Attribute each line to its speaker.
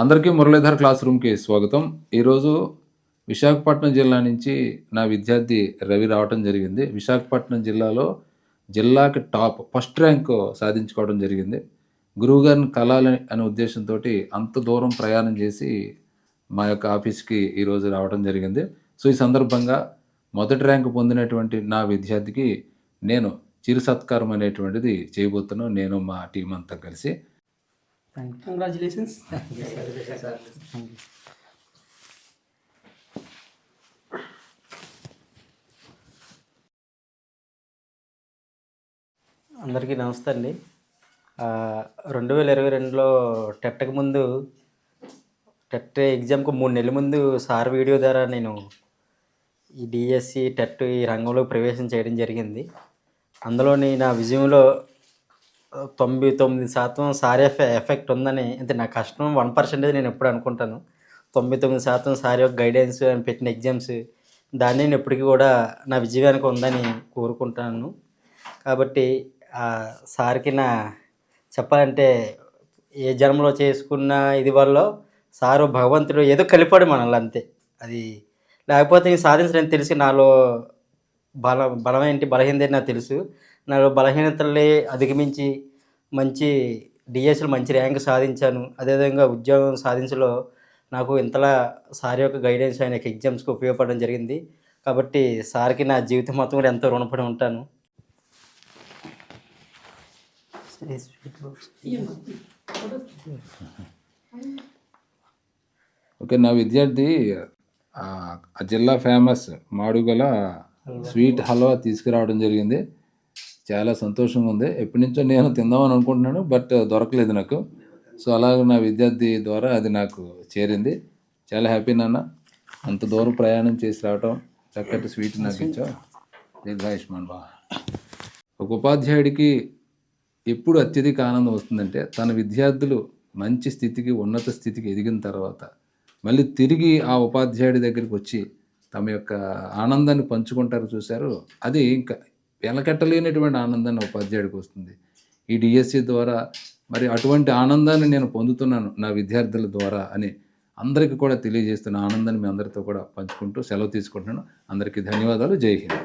Speaker 1: అందరికీ మురళీధర్ క్లాస్ రూమ్కి స్వాగతం. ఈరోజు విశాఖపట్నం జిల్లా నుంచి నా విద్యార్థి రవి రావటం జరిగింది. విశాఖపట్నం జిల్లాలో జిల్లాకి టాప్ ఫస్ట్ ర్యాంక్ సాధించుకోవడం జరిగింది. గురువుగారిని కలాలి అనే ఉద్దేశంతో అంత దూరం ప్రయాణం చేసి మా యొక్క ఆఫీస్కి ఈరోజు రావడం జరిగింది. సో ఈ సందర్భంగా మొదటి ర్యాంక్ పొందినటువంటి నా విద్యార్థికి నేను చిరు సత్కారం అనేటువంటిది చేయబోతున్నాను. నేను మా టీం అంతా కలిసి.
Speaker 2: కంగ్రాచులేషన్స్ అందరికీ నమస్తే అండి. ఆ, రెండు వేల ఇరవై రెండులో టెట్కి ముందు టెట్ ఎగ్జామ్కి మూడు నెలల ముందు సార్ వీడియో ద్వారా నేను ఈ డిఎస్సి టెట్ ఈ రంగంలో ప్రవేశం చేయడం జరిగింది. అందులోని నా విజయంలో తొంభై తొమ్మిది శాతం సారీ ఎఫెక్ట్ ఉందని అంటే నా కష్టం వన్ పర్సెంటేజ్ నేను ఎప్పుడు అనుకుంటాను. తొంభై తొమ్మిది శాతం సారీ యొక్క గైడెన్స్ అని పెట్టిన ఎగ్జామ్స్ దాన్ని నేను ఎప్పటికీ కూడా నా విజయానికి ఉందని కోరుకుంటాను. కాబట్టి ఆ సార్కి నా చెప్పాలంటే ఏ జన్మలో చేసుకున్న ఇది వల్ల సారు భగవంతుడు ఏదో కలిపాడు మనల్ని అంతే. అది లేకపోతే నేను సాధించడానికి తెలిసి నాలో బల బలమేంటి? బలహీనత నాకు తెలుసు. నాకు బలహీనతల్ని అధిగమించి మంచి డిఎస్లో మంచి ర్యాంక్ సాధించాను. అదేవిధంగా ఉద్యోగం సాధించలో నాకు ఇంతలా సార్ యొక్క గైడెన్స్ ఆయన ఎగ్జామ్స్కి ఉపయోగపడడం జరిగింది. కాబట్టి సార్కి నా జీవితం మొత్తం కూడా ఎంతో రుణపడి ఉంటాను.
Speaker 1: ఓకే నా విద్యార్థి ఆ జిల్లా ఫేమస్ మాడుగల స్వీట్ హల్వా తీసుకురావడం జరిగింది. చాలా సంతోషంగా ఉంది. ఎప్పటి నుంచో నేను తిందామని అనుకుంటున్నాను బట్ దొరకలేదు నాకు. సో అలాగే నా విద్యార్థి ద్వారా అది నాకు చేరింది. చాలా హ్యాపీ నాన్న. అంత దూరం ప్రయాణం చేసి రావటం చక్కటి స్వీట్ నాకు ఇచ్చావు. దీర్ఘాయుష్మాన్ బా. ఒక ఉపాధ్యాయుడికి ఎప్పుడు అత్యధిక ఆనందం వస్తుందంటే తన విద్యార్థులు మంచి స్థితికి ఉన్నత స్థితికి ఎదిగిన తర్వాత మళ్ళీ తిరిగి ఆ ఉపాధ్యాయుడి దగ్గరికి వచ్చి తమ యొక్క ఆనందాన్ని పంచుకుంటారు చూశారు. అది ఇంకా వెనకట్టలేనటువంటి ఆనందాన్ని ఉపాధ్యాయుడికి వస్తుంది. ఈ డిఎస్సి ద్వారా మరి అటువంటి ఆనందాన్ని నేను పొందుతున్నాను నా విద్యార్థుల ద్వారా అని అందరికీ కూడా తెలియజేస్తున్న ఆనందాన్ని మీ అందరితో కూడా పంచుకుంటూ సెలవు తీసుకుంటున్నాను. అందరికీ ధన్యవాదాలు. జై హింద్.